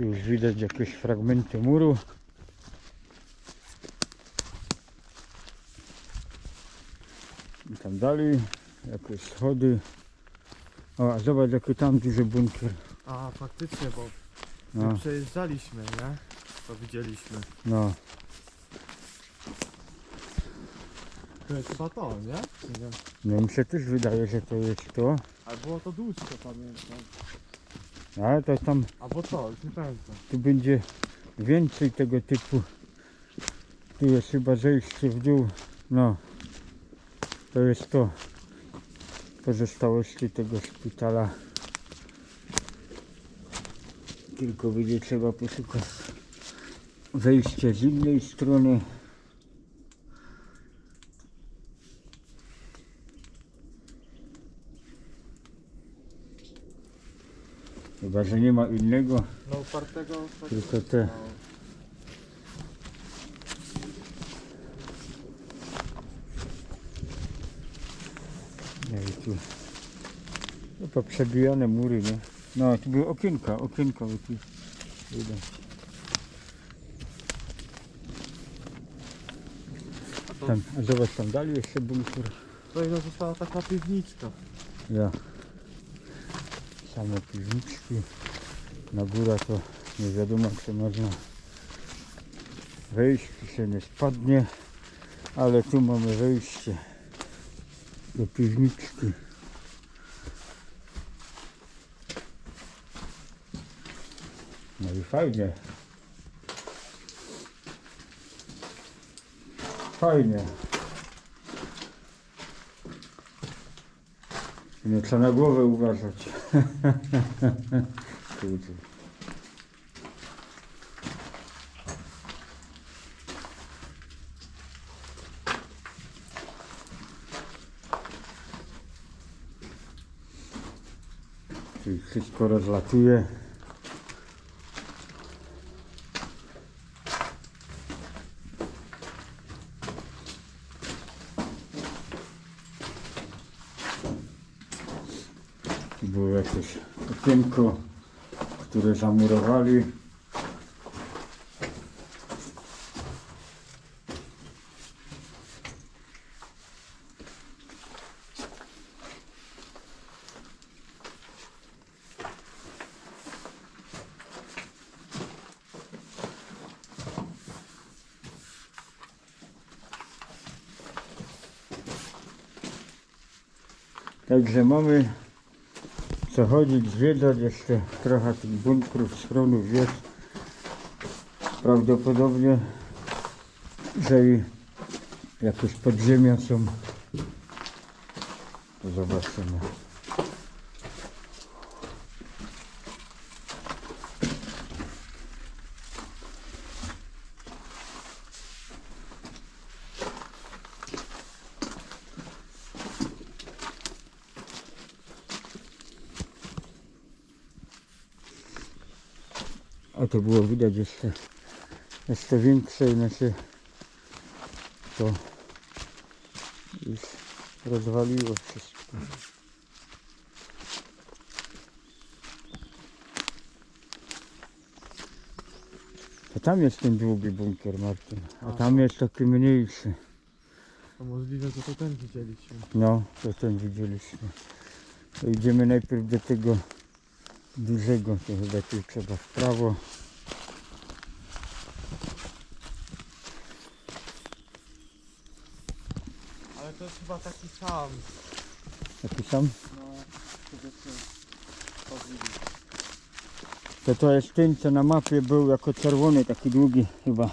Tu już widać jakieś fragmenty muru. I tam dalej jakieś schody. O, a zobacz jaki tam duży bunkier. A faktycznie, bo No, my przejeżdżaliśmy, nie? To widzieliśmy. no. To jest chyba to, nie? Nie wiem. No mi się też wydaje, że to jest to. Ale było to dłuższe, pamiętam. Ale to tam Albo to, już nie pamiętam. tu będzie więcej tego typu. Tu jest chyba zejście w dół. No. To jest to. Pozostałości tego szpitala. Tylko będzie trzeba poszukać wejścia z innej strony. Chyba, że nie ma innego, No upartego... tylko te. No i tu no, poprzebijane mury, nie? No, tu były okienka, okienka by tu widać. To, Tam, a zobacz tam dalej jeszcze bunkier. to ile została taka piwniczka. Ja. Same piwniczki. Na górę to nie wiadomo czy można wejść, czy się nie spadnie. Ale tu mamy wejście do piwniczki. No i fajnie. Fajnie. Nie trzeba na głowę uważać. Kurde. Tu wszystko rozlatuje. Było jakieś okienko, które zamurowali. Także mamy co chodzić, zwiedzać, jeszcze trochę tych bunkrów, schronów jest. Prawdopodobnie, że i jakieś podziemia są. To zobaczymy. A to było widać jeszcze, jeszcze większe i na się to już rozwaliło wszystko. A tam jest ten długi bunkier, Martin. A tam jest taki mniejszy. To możliwe, że to ten widzieliśmy. No, to ten widzieliśmy. To idziemy najpierw do tego dużego, to chyba tu trzeba w prawo. Ale to jest chyba taki sam. Taki sam? No. To to jest ten, co na mapie był jako czerwony, taki długi chyba.